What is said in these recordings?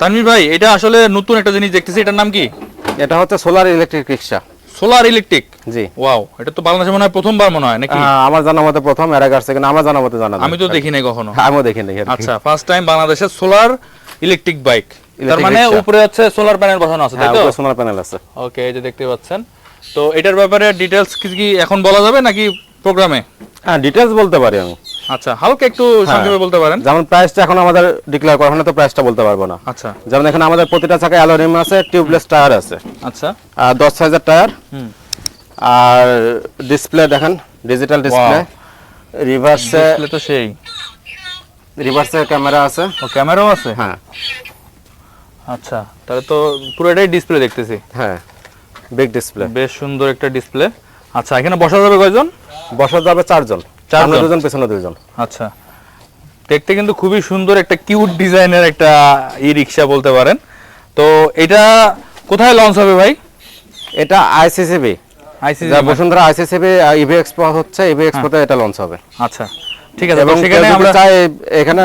তানভীর ভাই এটা আসলে নতুন একটা জিনিস দেখতেছি এটার নাম কি? এটা হচ্ছে solar electric rickshaw solar electric জি। ওয়াও এটা তো বাংলাদেশে মনে হয় প্রথমবার মনে হয় নাকি? আমার জানা মতে প্রথম এর আগে আসছে কিনা আমার জানা মতে জানা আমি তো দেখি নাই কখনো। আমিও দেখিনি আর কি। আচ্ছা ফার্স্ট টাইম বাংলাদেশে সোলার ইলেকট্রিক বাইক তার মানে উপরে হচ্ছে সোলার প্যানেল বসানো আছে তাই হ্যাঁ তো? সোলার প্যানেল আছে। ওকে এই যে দেখতে পাচ্ছেন। তো এটার ব্যাপারে ডিটেলস কি কি এখন বলা যাবে নাকি প্রোগ্রামে হ্যাঁ ডিটেলস বলতে পারি আমি। আচ্ছা হালকা একটু সংক্ষেপে বলতে পারেন। যেমন প্রাইসটা এখন আমাদের ডিক্লেয়ার করা হয় তো প্রাইসটা বলতে পারব না। আচ্ছা। যেমন এখানে আমাদের প্রতিটা চাকায় অ্যালোরিম আছে টিউবলেস টায়ার আছে। আচ্ছা। আর দশ সাইজের টায়ার হুম। আর ডিসপ্লে দেখেন ডিজিটাল ডিসপ্লে রিভার্সে ডিসপ্লে তো সেই। রিভার্সে ক্যামেরা আছে। ও ক্যামেরাও আছে? হ্যাঁ। আচ্ছা তাহলে তো পুরোটাই ডিসপ্লে দেখতেছি। হ্যাঁ বিগ ডিসপ্লে বেশ সুন্দর একটা ডিসপ্লে আচ্ছা এখানে বসা যাবে কয়জন? বসা যাবে চারজন। সামনে দুজন পেছনে দুজন। আচ্ছা। দেখতে কিন্তু খুবই সুন্দর একটা কিউট ডিজাইনের একটা ই রিক্সা বলতে পারেন। তো এটা কোথায় লঞ্চ হবে ভাই? এটা ICCB ICC Bashundhara ICCB EV expo হচ্ছে ইভি এক্সপোতে এটা লঞ্চ হবে। আচ্ছা ঠিক আছে এবং সেখানে আমরা চাই এখানে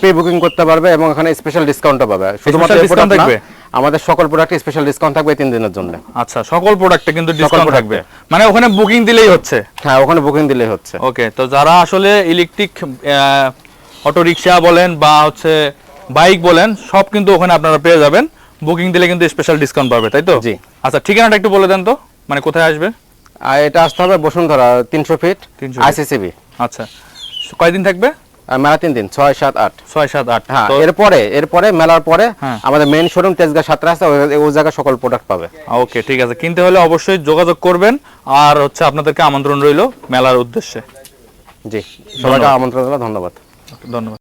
প্রি বুকিং করতে পারবে এবং এখানে স্পেশাল ডিসকাউন্টও পাবে। শুধুমাত্র না, থাকবে? আমাদের সকল প্রোডাক্টে স্পেশাল ডিসকাউন্ট থাকবে তিন দিনের জন্য। আচ্ছা সকল প্রোডাক্টে কিন্তু ডিসকাউন্ট থাকবে। মানে ওখানে বুকিং দিলেই হচ্ছে? হ্যাঁ ওখানে বুকিং দিলেই হচ্ছে। ওকে তো যারা আসলে ইলেকট্রিক অটো রিক্সা বলেন বা হচ্ছে বাইক বলেন সব কিন্তু ওখানে আপনারা পেয়ে যাবেন। বুকিং দিলে কিন্তু স্পেশাল ডিসকাউন্ট পাবে তাই তো? জি। আচ্ছা ঠিকানাটা একটু বলে দেন তো। মানে কোথায় আসবে? আর এটা আসতে হবে বসুন্ধরা তিনশো ফিট 300 feet। আইসিসিবি আচ্ছা। কয়দিন থাকবে? মেলা তিন দিন ছয় সাত আট। ছয় সাত আট। হ্যাঁ এরপরে এরপরে মেলার পরে হ্যাঁ। আমাদের মেন শোরুম তেজগাঁ সাতটা আছে ওই- ওই জায়গায় সকল প্রোডাক্ট পাবে। ওকে ঠিক আছে। কিনতে হলে অবশ্যই যোগাযোগ করবেন। আর হচ্ছে আপনাদেরকে আমন্ত্রণ রইল মেলার উদ্দেশ্যে। জি সবাইকে আমন্ত্রণ ধন্যবাদ। ধন্যবাদ।